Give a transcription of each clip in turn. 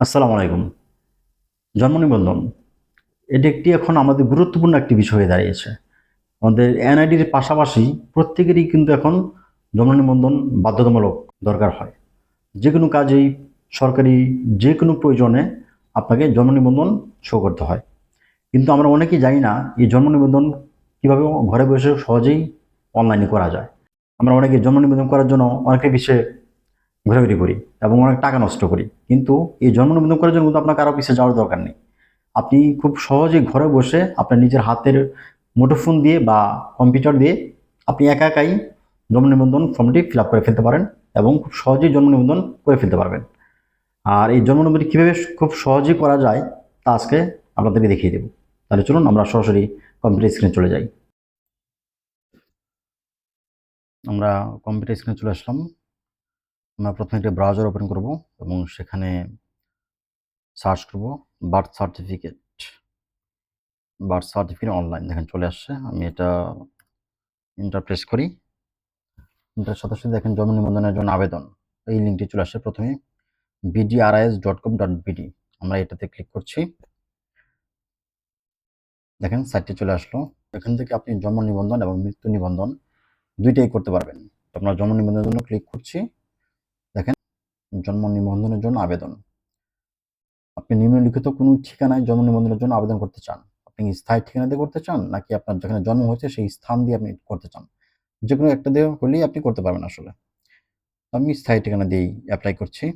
আসসালামু আলাইকুম। জন্ম নিবন্ধন। এটি একটি এখন আমাদের গুরুত্বপূর্ণ একটি বিষয় হয়ে দাঁড়িয়েছে। আমাদের এনআইডির পাশাপাশি প্রত্যেকেরই কিন্তু এখন জন্ম নিবন্ধন বাধ্যতামূলক দরকার হয়। যে কোনো কাজেই সরকারি যে কোনো প্রয়োজনে আপনাকে জন্ম নিবন্ধন শো করতে হয়। কিন্তু আমরা অনেকেই জানি না এই জন্ম নিবন্ধন কীভাবে ঘরে বসে সহজেই অনলাইনে করা যায়। আমরা অনেকে জন্ম নিবন্ধন করার জন্য অনেকে বিষয়ে ঘোরাঘুরি করি এবং অনেক টাকা নষ্ট করি। কিন্তু এই জন্ম নিবন্ধন করার জন্য কিন্তু আপনার কারও পিছিয়ে যাওয়ার দরকার নেই। আপনি খুব সহজে ঘরে বসে আপনার নিজের হাতের মুঠোফোন দিয়ে বা কম্পিউটার দিয়ে আপনি একা একাই জন্ম নিবন্ধন ফর্মটি ফিল করে ফেলতে পারেন এবং খুব সহজেই জন্ম নিবন্ধন করে ফেলতে পারবেন। আর এই জন্ম নিবন্ধন কীভাবে খুব সহজেই করা যায় তা আজকে আপনাদেরকে দেখিয়ে দেবো। তাহলে চলুন আমরা সরাসরি কম্পিউটার স্ক্রিনে চলে যাই। আমরা কম্পিউটার স্ক্রিনে চলে আসলাম। আমরা প্রথমে একটা ব্রাউজার ওপেন করব এবং সেখানে সার্চ করব birth certificate birth certificate online দেখেন চলে আসছে। আমি এটা ইন্টারপ্রেস করি। ইন্টার সাথে সাথে দেখেন জন্ম নিবন্ধনের জন্য আবেদন। এই লিঙ্কটি চলে আসছে প্রথমে BDRIS dot com dot BD আমরা এটাতে ক্লিক করছি। দেখেন সাইটটি চলে আসলো। এখান থেকে আপনি জন্ম নিবন্ধন এবং মৃত্যু নিবন্ধন দুইটাই করতে পারবেন। আপনার জন্ম নিবন্ধনের জন্য ক্লিক করছি। জন্ম নিবন্ধনের জন্য আবেদন। আপনি নিম্নলিখিত কোনো ঠিকানায় জন্ম নিবন্ধনের জন্য আবেদন করতে চান। আপনি স্থায়ী ঠিকানা দিয়ে করতে চান, নাকি আপনার যেখানে জন্ম হয়েছে সেই স্থান দিয়ে আপনি করতে চান? যে কোনো একটা দিয়ে হলেই আপনি করতে পারবেন আসলে। আমি স্থায়ী ঠিকানা দিয়েই অ্যাপ্লাই করছি।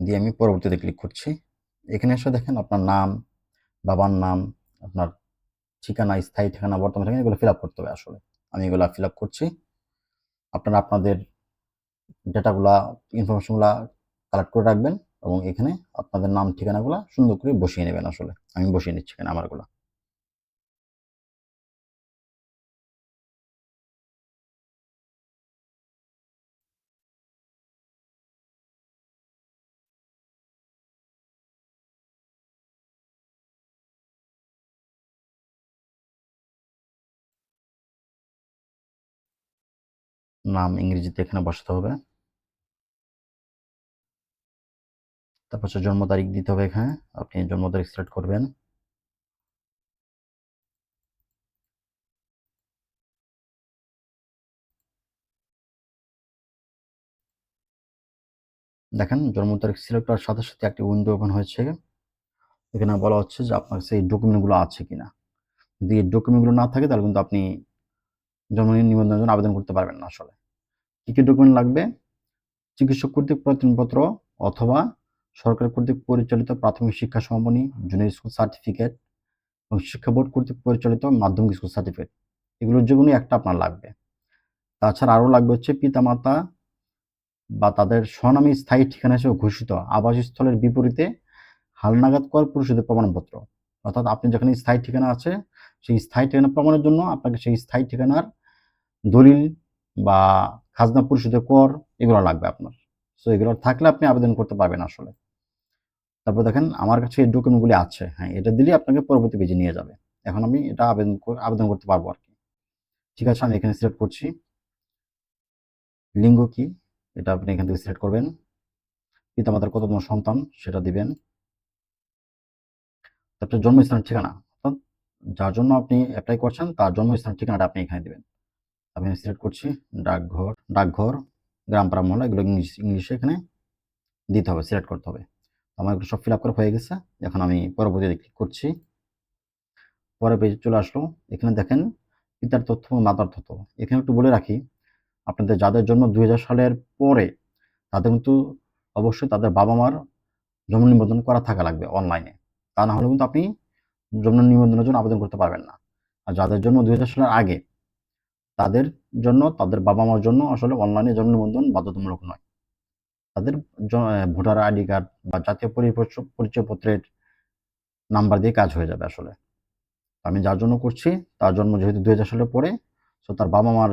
দিয়ে আমি পরবর্তীতে ক্লিক করছি। এখানে এসে দেখেন আপনার নাম, বাবার নাম, আপনার ঠিকানা, স্থায়ী ঠিকানা, বর্তমান ঠিকানা এগুলো ফিল আপ করতে হবে আসলে। আমি এগুলো ফিল আপ করছি। আপনারা আপনাদের ডেটাগুলা, ইনফরমেশনগুলা কালেক্ট করে রাখবেন এবং এখানে আপনাদের নাম, ঠিকানাগুলো সুন্দর করে বসিয়ে নেবেন আসলে। আমি বসিয়ে নিচ্ছি এখানে আমারগুলো। নাম ইংরেজিতে এখানে বসাতে হবে। তারপর জন্ম তারিখ দিতে হবে এখানে। আপনি জন্ম তারিখ সিলেক্ট করবেন। দেখেন, জন্ম তারিখ সিলেক্ট করার সাথে সাথে একটি উইন্ডো ওপেন হয়েছে। এখানে বলা হচ্ছে যে আপনার সেই ডকুমেন্টগুলো আছে কিনা। যদি এই ডকুমেন্টগুলো না থাকে, তাহলে কিন্তু আপনি জন্ম নিবন্ধনের জন্য আবেদন করতে পারবেন না আসলে। কী কী ডকুমেন্ট লাগবে? চিকিৎসক কর্তৃক প্রতিনিধিপত্র অথবা সরকার কর্তৃক পরিচালিত প্রাথমিক শিক্ষা সমাপনী জুনিয়র স্কুল সার্টিফিকেট এবং শিক্ষা বোর্ড কর্তৃক পরিচালিত মাধ্যমিক স্কুল সার্টিফিকেট এগুলোর যে কোনো একটা আপনার লাগবে। তাছাড়া আরও লাগবে হচ্ছে পিতামাতা বা তাদের স্বনামী স্থায়ী ঠিকানা হিসেবে ঘোষিত আবাসস্থলের বিপরীতে হালনাগাদ কর পরিশোধের প্রমাণপত্র। অর্থাৎ আপনি যেখানে স্থায়ী ঠিকানা আছে, সেই স্থায়ী ঠিকানা প্রমাণের জন্য আপনাকে সেই স্থায়ী ঠিকানার দলিল বা খাজনা পরিশোধের কর, এগুলো লাগবে আপনার। সো এগুলো থাকলে আপনি আবেদন করতে পারবেন আসলে। তারপর দেখেন, আমার কাছে এই ডকুমেন্টগুলি আছে। হ্যাঁ এটা দিলে আপনাকে পরবর্তী পেজে নিয়ে যাবে। এখন আমি এটা আবেদন আবেদন করতে পারব আর কি। ঠিক আছে, আমি এখানে সিলেক্ট করছি। লিঙ্গ কি? এটা আপনি এখান থেকে সিলেক্ট করবেন। পিতামাতার কততম সন্তান, সেটা দিবেন। তারপরে জন্মস্থানের ঠিকানা, অর্থাৎ যার জন্য আপনি অ্যাপ্লাই করছেন, তার জন্মস্থানের ঠিকানাটা আপনি এখানে দেবেন। আমি সিলেক্ট করছি ডাকঘর ডাকঘর গ্রামপাড়া মহল্লা এগুলো ইংলিশ, ইংলিশে এখানে দিতে হবে সিলেক্ট করতে হবে। আমার এগুলো সব ফিল আপ করা হয়ে গেছে, এখন আমি পরবর্তীতে ক্লিক করছি। পরে পেজে চলে আসলো, এখানে দেখেন পিতার তথ্য এবং মাতার তথ্য। এখানে একটু বলে রাখি, আপনাদের যাদের জন্য দু হাজার সালের পরে, তাদের কিন্তু অবশ্যই তাদের বাবা মার জন্ম নিবন্ধন করা থাকা লাগবে অনলাইনে তা না হলে কিন্তু আপনি জন্ম নিবন্ধনের জন্য আবেদন করতে পারবেন না। আর যাদের জন্য দু হাজার সালের আগে তাদের জন্য, তাদের বাবা মার জন্য আসলে অনলাইনে জন্ম নিবন্ধন বাধ্যতামূলক নয়। তাদের ভোটার আইডি কার্ড বা জাতীয় পরিচয়পত্রের নাম্বার দিয়ে কাজ হয়ে যাবে আসলে। আমি যার জন্য করছি, তার জন্ম যেহেতু দুই সালের পরে সো তার বাবা মার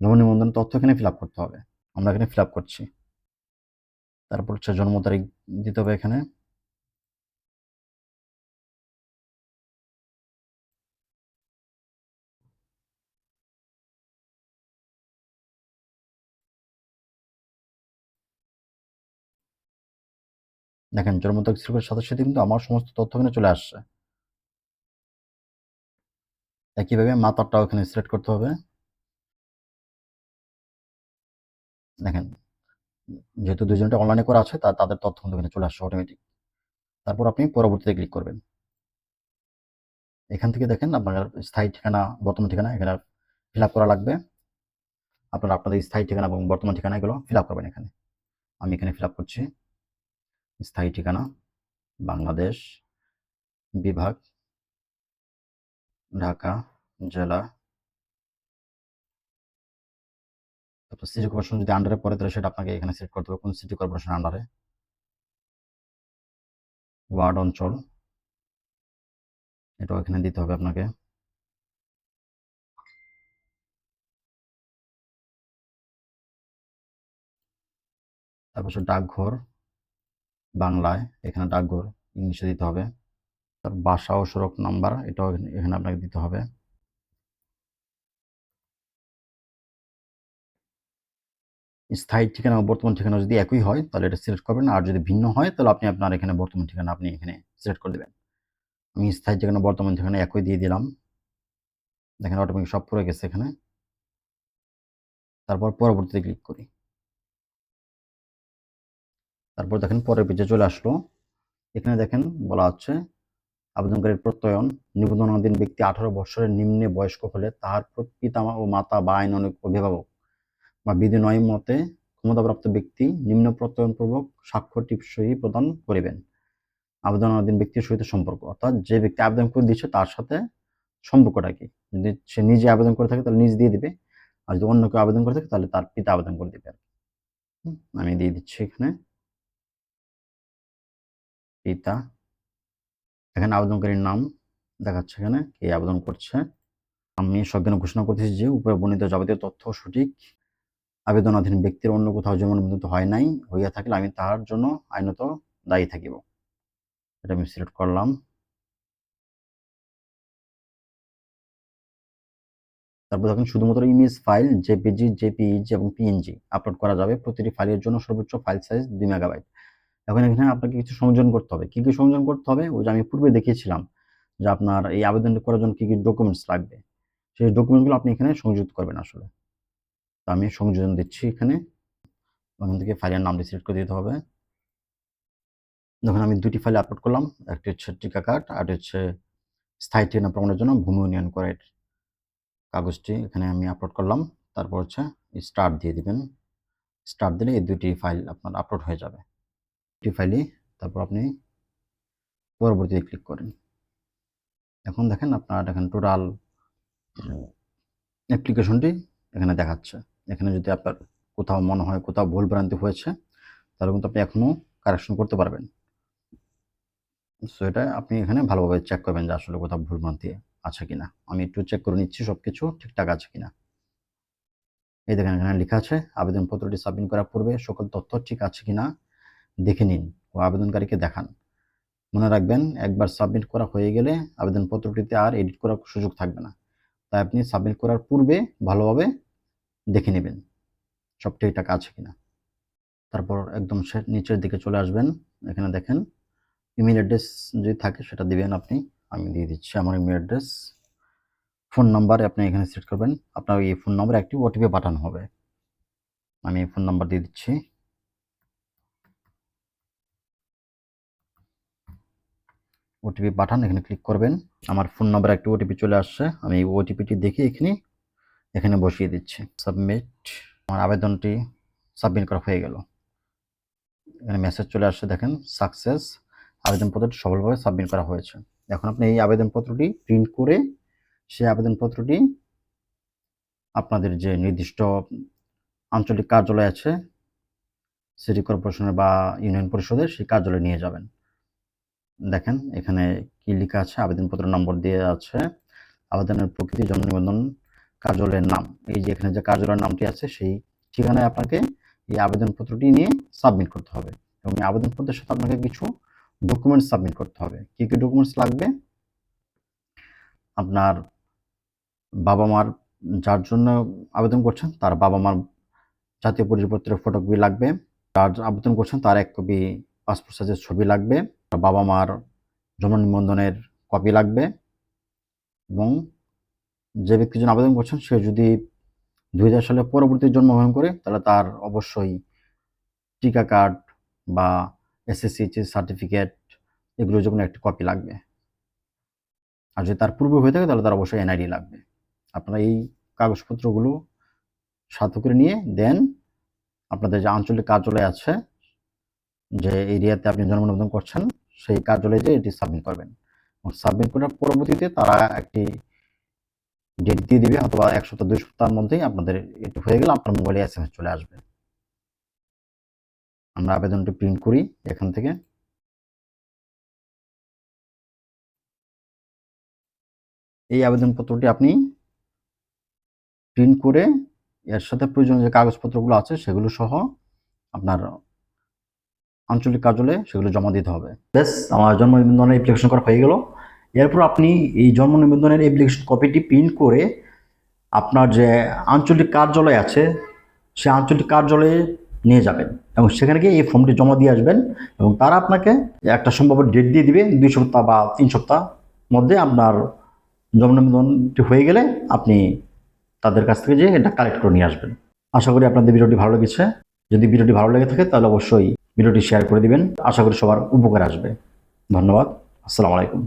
জন্ম নিবন্ধন তথ্য এখানে ফিল করতে হবে। আমরা এখানে ফিল করছি। তারপর হচ্ছে জন্ম তারিখ দিতে হবে এখানে। দেখেন জন্ম তারিখ সিলেক্টের সাথে সাথে কিন্তু আমার সমস্ত তথ্য এখানে চলে আসছে। একইভাবে মাতারটাও এখানে সিলেক্ট করতে হবে। দেখেন, যেহেতু দুজনটা অনলাইনে করা আছে, তা তাদের তথ্য কিন্তু এখানে চলে আসছে অটোমেটিক তারপর আপনি পরবর্তীতে ক্লিক করবেন। এখান থেকে দেখেন আপনার স্থায়ী ঠিকানা, বর্তমান ঠিকানা এখানে ফিল করা লাগবে। আপনারা আপনাদের স্থায়ী ঠিকানা এবং বর্তমান ঠিকানা এগুলো ফিল করবেন এখানে। আমি এখানে ফিল করছি। স্থায়ী ঠিকানা, বাংলাদেশ বিভাগ, ঢাকা জেলা। তারপর সিটি কর্পোরেশন যদি আন্ডারে পড়ে, তাহলে সেটা আপনাকে এখানে সিলেক্ট করতে হবে কোন সিটি কর্পোরেশন আন্ডারে ওয়ার্ড অঞ্চল, এটাও এখানে দিতে হবে আপনাকে। তারপর ডাকঘর বাংলায়, এখানে ডাকঘর, ইংলিশে দিতে হবে। তার বাসা ও সড়ক নাম্বার, এটাও এখানে- আপনাকে দিতে হবে। স্থায়ী ঠিকানা বর্তমান ঠিকানা যদি একই হয়, তাহলে এটা সিলেক্ট করবেন। আর যদি ভিন্ন হয়, তাহলে আপনি আপনার এখানে বর্তমান ঠিকানা আপনি এখানে সিলেক্ট করে দেবেন। আমি স্থায়ী ঠিকানা, বর্তমান ঠিকানা একই দিয়ে দিলাম। দেখেন অটোমেটিক সব পড়ে গেছে এখানে। তারপর পরবর্তীতে ক্লিক করি। তারপর দেখেন পরের পেজে চলে আসলো। এখানে দেখেন বলা হচ্ছে, আবেদনকারীর প্রত্যয়ন, নিবন্ধনাধীন ব্যক্তি আঠারো বছরের নিম্নে বয়স্ক হলে তাহার পিতা ও মাতা বা আইন অনেক অভিভাবক বা বিধি নয় মতে ক্ষমতাপ্রাপ্ত ব্যক্তি নিম্ন প্রত্যয়নপূর্বক স্বাক্ষর টিপসই প্রদান করিবেন। আবেদনাধীন ব্যক্তির সহিত সম্পর্ক, অর্থাৎ যে ব্যক্তি আবেদন করে দিচ্ছে তার সাথে সম্পর্কটা কি? যদি সে নিজে আবেদন করে থাকে তাহলে নিজ দিয়ে দিবে, আর যদি অন্য কেউ আবেদন করে থাকে তাহলে তার পিতা আবেদন করে দিবে আমি দিয়ে দিচ্ছি এখানে। পিতা। এখানে আবেদনকারীর নাম দেখাচ্ছে এখানে, কে আবেদন করছে। আমি সজ্ঞান ঘোষণা করতেছি যে উপরে বর্ণিত যাবতীয় তথ্য সঠিক আবেদনাধীন ব্যক্তির অন্য কোথাও যেমন হয় নাই, হইয়া থাকলে আমি তাহার জন্য আইনত দায়ী থাকিব। এটা আমি সিলেক্ট করলাম। তারপর দেখেন, শুধুমাত্র ইমেজ ফাইল, জেপিজি, জেপিইজি এবং পিএনজি আপলোড করা যাবে। প্রতিটি ফাইলের জন্য সর্বোচ্চ ফাইল সাইজ দুই মেগাবাইট। এখন এখানে আপনাকে কিছু সংযোজন করতে হবে। কি কি সংযোজন করতে হবে? ওই যে আমি পূর্বে দেখিয়েছিলাম যে আপনার এই আবেদন করার জন্য কি কি ডকুমেন্টস লাগবে? সেই ডকুমেন্টসগুলো আপনি এখানে সংযুক্ত করবেন আসলে। তো আমি সংযোজন দিচ্ছি এখানে। ওখান থেকে ফাইলের নামটি সিলেক্ট করে দিতে হবে। যখন আমি দুটি ফাইল আপলোড করলাম। একটি হচ্ছে টিকা কার্ড, আর হচ্ছে স্থায়ী ঠিকানা প্রমাণের জন্য ভূমি উন্নয়ন করের কাগজটি এখানে আমি আপলোড করলাম। তারপর হচ্ছে স্টার্ট দিয়ে দিবেন। স্টার্ট দিলে এই দুটি ফাইল আপনার আপলোড হয়ে যাবে। দুটি ফাইলই তারপর আপনি পরবর্তীতে ক্লিক করেন। এখন দেখেন আপনার এখানে টোটাল অ্যাপ্লিকেশনটি এখানে দেখাচ্ছে। এখানে যদি আপনার কোথাও মনে হয়, কোথাও ভুল ভ্রান্তি হয়েছে, তাহলে কিন্তু আপনি এখনও কারেকশন করতে পারবেন। সো এটা আপনি এখানে ভালোভাবে চেক করবেন যে আসলে কোথাও ভুল ভ্রান্তি আছে কিনা। আমি একটু চেক করে নিচ্ছি সব কিছু ঠিকঠাক আছে কিনা। এই দেখেন এখানে লেখা আছে, আবেদনপত্রটি সাবমিট করার পূর্বে সকল তথ্য ঠিক আছে কিনা? দেখে নিন ও আবেদনকারীকে দেখান। মনে রাখবেন, একবার সাবমিট করা হয়ে গেলে আবেদনপত্রটিতে আর এডিট করার সুযোগ থাকবে না। তাই আপনি সাবমিট করার পূর্বে ভালোভাবে দেখে নেবেন সব ঠিকঠাক আছে কিনা তারপর একদম নিচের দিকে চলে আসবেন। এখানে দেখেন ইমেল অ্যাড্রেস যদি থাকে সেটা দিবেন আপনি। আমি দিয়ে দিচ্ছি আমার ইমেল অ্যাড্রেস। ফোন নাম্বারে আপনি এখানে সেট করবেন। আপনার এই ফোন নম্বরে একটি ওটিপি পাঠানো হবে। আমি ফোন নাম্বার দিয়ে দিচ্ছি। ওটিপি পাঠান, এখানে ক্লিক করবেন। আমার ফোন নাম্বারে একটি ওটিপি চলে আসছে। আমি এই ওটিপিটি দেখে এখানে। এখানে বসিয়ে দিচ্ছি। সাবমিট আমার আবেদনটি সাবমিট করা হয়ে গেল। এখানে মেসেজ চলে আসছে, দেখেন সাকসেস আবেদনপত্রটি সফলভাবে সাবমিট করা হয়েছে। এখন আপনি এই আবেদনপত্রটি প্রিন্ট করে সেই আবেদনপত্রটি আপনাদের যে নির্দিষ্ট আঞ্চলিক কার্যালয় আছে সিটি কর্পোরেশনের বা ইউনিয়ন পরিষদের সেই কার্যালয়ে নিয়ে যাবেন। দেখেন, এখানে কি লেখা আছে? আবেদনপত্র নম্বর দিয়ে আছে। আবেদনের প্রকৃতি জন্ম নিবন্ধন কার্যালয়ের নাম। এই যে এখানে যে কার্যালয়ের নামটি আছে, সেই ঠিকানায় আপনাকে এই আবেদনপত্রটি নিয়ে সাবমিট করতে হবে। এবং এই আবেদনপত্রের সাথে আপনাকে কিছু ডকুমেন্টস সাবমিট করতে হবে। কি কি ডকুমেন্টস লাগবে? আপনার বাবা মার যার জন্য আবেদন করছেন, তার বাবা মার জাতীয় পরিচয়পত্রের ফটোকপি লাগবে। যার আবেদন করছেন, তার এক কপি পাসপোর্ট সাইজের ছবি লাগবে। বাবা মার জন্ম নিবন্ধনের কপি লাগবে এবং যে ব্যক্তি জন্য আবেদন করছেন, সে যদি দুই হাজার সালে পরবর্তী জন্মগ্রহণ করে, তাহলে তার অবশ্যই টিকা কার্ড বা এসএসসি সার্টিফিকেট এগুলো যে কোনো একটি কপি লাগবে। আর যদি তার পূর্বে হয়ে থাকে, তাহলে তার অবশ্যই এনআইডি লাগবে। আপনারা এই কাগজপত্রগুলো সাথে করে নিয়ে দেন। আপনাদের যে আঞ্চলিক কার্যালয় আছে, যে এরিয়াতে আপনি জন্ম নিবন্ধন করছেন সেই কার্যালয়ে যে এটি সাবমিট করবেন। সাবমিট করার পরবর্তীতে তারা একটি ডেট দিয়ে দিবে, অথবা এক সপ্তাহ, দুই সপ্তাহের মধ্যেই আপনাদের এটি হয়ে গেলে আপনার মোবাইলে এস এম এস চলে আসবে। আমরা আবেদনটি প্রিন্ট করি এখান থেকে। এই আবেদনপত্রটি আপনি প্রিন্ট করে, এর সাথে প্রয়োজনীয় যে কাগজপত্রগুলো আছে সেগুলো সহ আপনার আঞ্চলিক কার্যালয়ে সেগুলো জমা দিতে হবে। ব্যাস, আমার জন্ম নিবন্ধনের অ্যাপ্লিকেশন করা হয়ে গেল। এরপর আপনি এই জন্ম নিবন্ধনের অ্যাপ্লিকেশন কপিটি প্রিন্ট করে আপনার যে আঞ্চলিক কার্যালয় আছে, সে আঞ্চলিক কার্যালয়ে নিয়ে যাবেন এবং সেখানে গিয়ে এই ফর্মটি জমা দিয়ে আসবেন এবং তারা আপনাকে একটা সম্ভাব্য ডেট দিয়ে দিবে, দুই সপ্তাহ বা তিন সপ্তাহ মধ্যে আপনার জন্ম নিবন্ধনটি হয়ে গেলে আপনি তাদের কাছ থেকে যে এটা কালেক্ট করে নিয়ে আসবেন। আশা করি আপনাদের ভিডিওটি ভালো লেগেছে। যদি ভিডিওটি ভালো লেগে থাকে, তাহলে অবশ্যই ভিডিওটি শেয়ার করে দিবেন। আশা করি সবার উপকার আসবে। ধন্যবাদ। আসসালামু আলাইকুম।